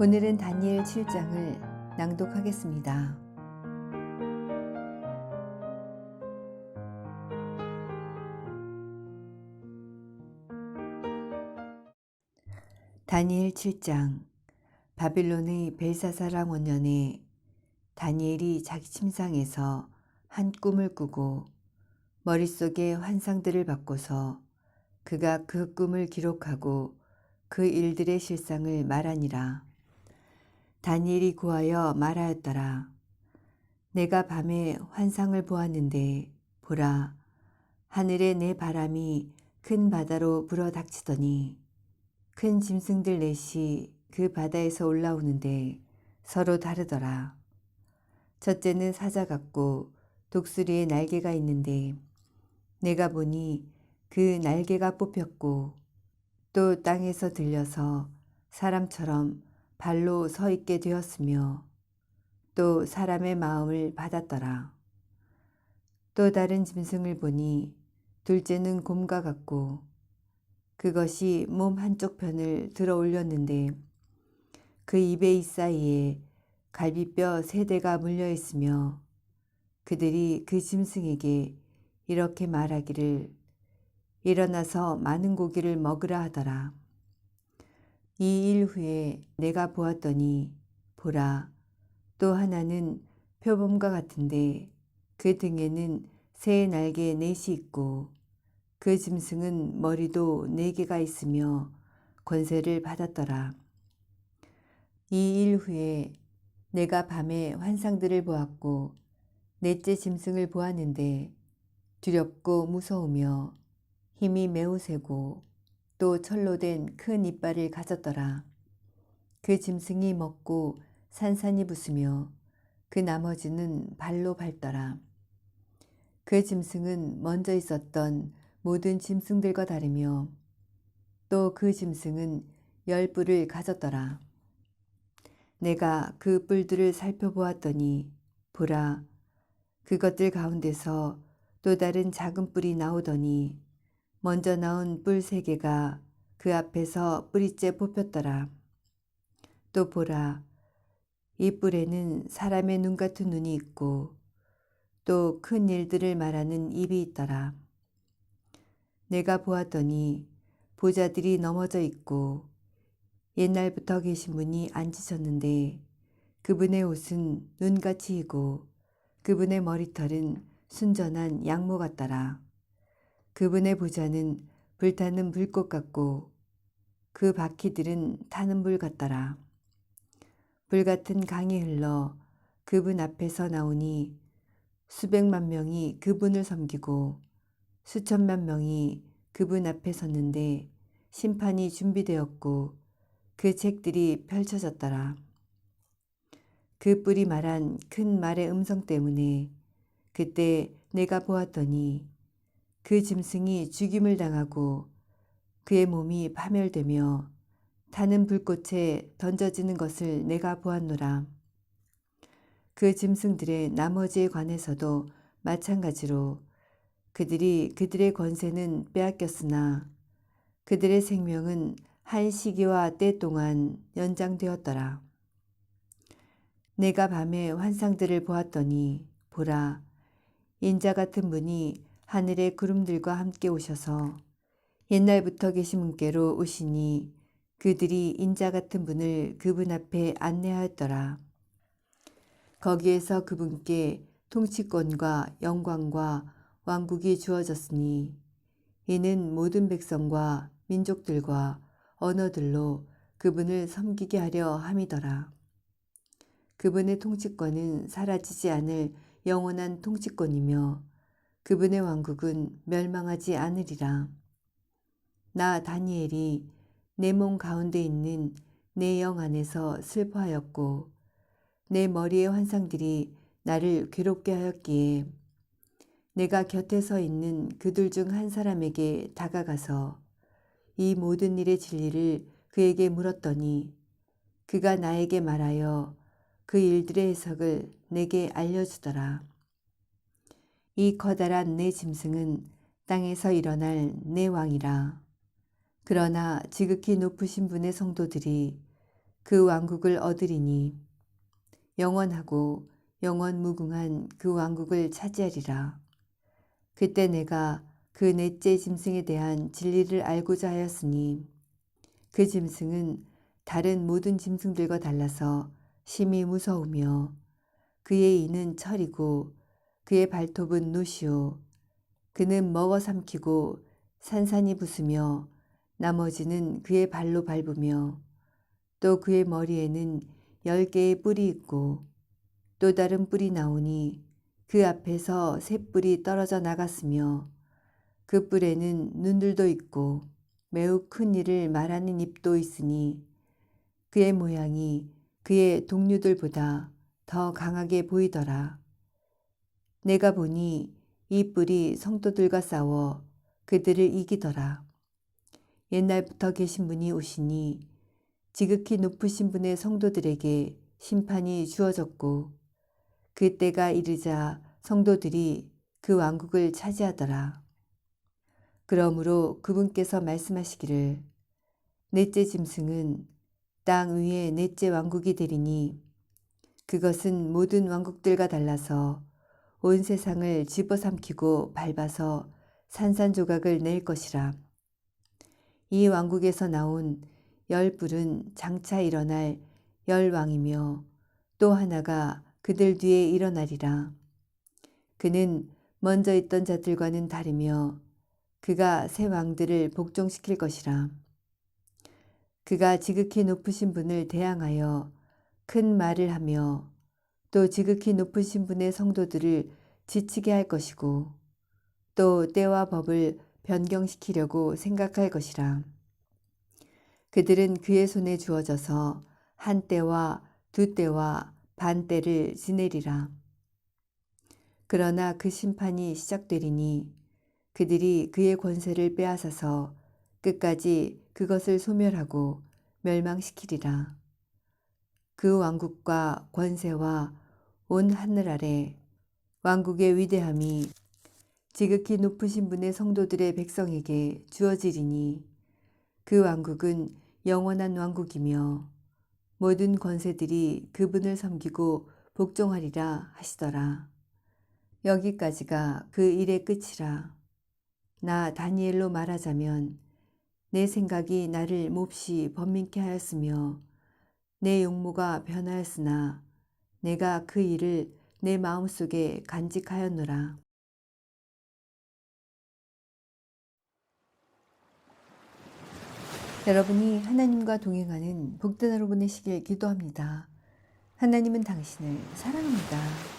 오늘은 다니엘 7장을 낭독하겠습니다. 다니엘 7장 바빌론의 벨사사랑 원년에 다니엘이 자기 침상에서 한 꿈을 꾸고 머릿속에 환상들을 바꿔서 그가 그 꿈을 기록하고 그 일들의 실상을 말하니라. 다니엘이 고하여 말하였더라. 내가 밤에 환상을 보았는데 보라 하늘에 내 바람이 큰 바다로 불어 닥치더니 큰 짐승들 넷이 그 바다에서 올라오는데 서로 다르더라. 첫째는 사자 같고 독수리의 날개가 있는데 내가 보니 그 날개가 뽑혔고 또 땅에서 들려서 사람처럼 발로 서 있게 되었으며 또 사람의 마음을 받았더라. 또 다른 짐승을 보니 둘째는 곰과 같고 그것이 몸 한쪽 편을 들어 올렸는데 그 입의 사이에 갈비뼈 세 대가 물려 있으며 그들이 그 짐승에게 이렇게 말하기를 일어나서 많은 고기를 먹으라 하더라. 이 일 후에 내가 보았더니 보라 또 하나는 표범과 같은데 그 등에는 새 날개 넷이 있고 그 짐승은 머리도 네 개가 있으며 권세를 받았더라. 이 일 후에 내가 밤에 환상들을 보았고 넷째 짐승을 보았는데 두렵고 무서우며 힘이 매우 세고 또 철로 된 큰 이빨을 가졌더라. 그 짐승이 먹고 산산이 부수며 그 나머지는 발로 밟더라. 그 짐승은 먼저 있었던 모든 짐승들과 다르며 또 그 짐승은 열 뿔을 가졌더라. 내가 그 뿔들을 살펴보았더니 보라 그것들 가운데서 또 다른 작은 뿔이 나오더니 먼저 나온 뿔 세 개가 그 앞에서 뿌리째 뽑혔더라. 또 보라 이 뿔에는 사람의 눈 같은 눈이 있고 또 큰 일들을 말하는 입이 있더라. 내가 보았더니 보자들이 넘어져 있고 옛날부터 계신 분이 앉으셨는데 그분의 옷은 눈같이 이고 그분의 머리털은 순전한 양모 같더라. 그분의 보자는 불타는 불꽃 같고 그 바퀴들은 타는 불 같더라. 불 같은 강이 흘러 그분 앞에서 나오니 수백만 명이 그분을 섬기고 수천만 명이 그분 앞에 섰는데 심판이 준비되었고 그 책들이 펼쳐졌더라. 그 뿔이 말한 큰 말의 음성 때문에 그때 내가 보았더니 그 짐승이 죽임을 당하고 그의 몸이 파멸되며 타는 불꽃에 던져지는 것을 내가 보았노라. 그 짐승들의 나머지에 관해서도 마찬가지로 그들이 그들의 권세는 빼앗겼으나 그들의 생명은 한 시기와 때 동안 연장되었더라. 내가 밤에 환상들을 보았더니 보라 인자 같은 분이 하늘의 구름들과 함께 오셔서 옛날부터 계신 분께로 오시니 그들이 인자 같은 분을 그분 앞에 안내하였더라. 거기에서 그분께 통치권과 영광과 왕국이 주어졌으니 이는 모든 백성과 민족들과 언어들로 그분을 섬기게 하려 함이더라. 그분의 통치권은 사라지지 않을 영원한 통치권이며 그분의 왕국은 멸망하지 않으리라. 나 다니엘이 내 몸 가운데 있는 내 영 안에서 슬퍼하였고 내 머리의 환상들이 나를 괴롭게 하였기에 내가 곁에 서 있는 그들 중 한 사람에게 다가가서 이 모든 일의 진리를 그에게 물었더니 그가 나에게 말하여 그 일들의 해석을 내게 알려주더라. 이 커다란 내 짐승은 땅에서 일어날 내 왕이라. 그러나 지극히 높으신 분의 성도들이 그 왕국을 얻으리니 영원하고 영원 무궁한 그 왕국을 차지하리라. 그때 내가 그 넷째 짐승에 대한 진리를 알고자 하였으니 그 짐승은 다른 모든 짐승들과 달라서 심히 무서우며 그의 이는 철이고 그의 발톱은 노시오 그는 먹어 삼키고 산산이 부수며 나머지는 그의 발로 밟으며 또 그의 머리에는 열 개의 뿔이 있고 또 다른 뿔이 나오니 그 앞에서 새 뿔이 떨어져 나갔으며 그 뿔에는 눈들도 있고 매우 큰 일을 말하는 입도 있으니 그의 모양이 그의 동료들보다 더 강하게 보이더라. 내가 보니 이 뿔이 성도들과 싸워 그들을 이기더라. 옛날부터 계신 분이 오시니 지극히 높으신 분의 성도들에게 심판이 주어졌고 그때가 이르자 성도들이 그 왕국을 차지하더라. 그러므로 그분께서 말씀하시기를 넷째 짐승은 땅 위에 넷째 왕국이 되리니 그것은 모든 왕국들과 달라서 온 세상을 집어삼키고 밟아서 산산조각을 낼 것이라. 이 왕국에서 나온 열 뿔은 장차 일어날 열 왕이며 또 하나가 그들 뒤에 일어나리라. 그는 먼저 있던 자들과는 다르며 그가 새 왕들을 복종시킬 것이라. 그가 지극히 높으신 분을 대항하여 큰 말을 하며 또 지극히 높으신 분의 성도들을 지치게 할 것이고 또 때와 법을 변경시키려고 생각할 것이라. 그들은 그의 손에 주어져서 한 때와 두 때와 반 때를 지내리라. 그러나 그 심판이 시작되리니 그들이 그의 권세를 빼앗아서 끝까지 그것을 소멸하고 멸망시키리라. 그 왕국과 권세와 온 하늘 아래 왕국의 위대함이 지극히 높으신 분의 성도들의 백성에게 주어지리니 그 왕국은 영원한 왕국이며 모든 권세들이 그분을 섬기고 복종하리라 하시더라. 여기까지가 그 일의 끝이라. 나 다니엘로 말하자면 내 생각이 나를 몹시 번민케 하였으며 내 용모가 변하였으나 내가 그 일을 내 마음속에 간직하였노라. 여러분이 하나님과 동행하는 복된 하루 보내시길 기도합니다. 하나님은 당신을 사랑합니다.